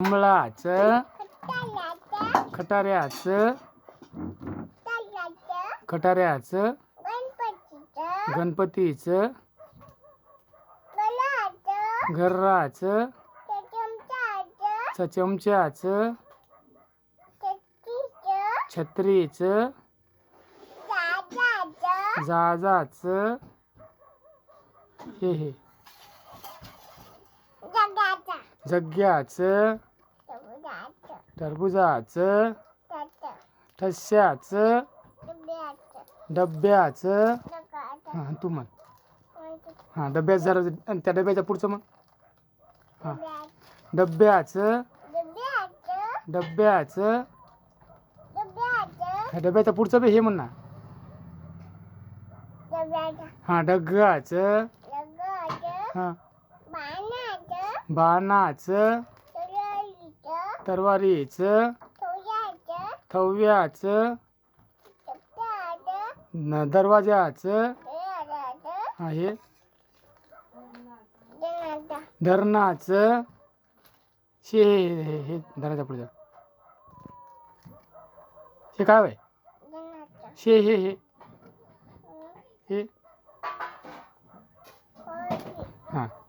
कमळाचं खटाऱ्याचं खटाऱ्याचं गणपतीचं चमचाचं चमच्याचं छत्रीचं जाजाचं जाजाचं हे हे जग्याचं टरबुजाचं ठस्याचं डब्याचं. हां तू म्हण. हां डब्याचं जरा त्या डब्याच्या पुढचं मग हां. डब्याचं. डब्याचं. डब्याच्या पुढचं बी हे म्हण ना. हां डग्गाचं हां. बाणाचं. तलवारीचं तरवारीच थव्याच दरवाजाच आहे. धरणाच शे हे हे धरणाच्या पुढे जा. हे काय वय शे हे हे. हे. हां.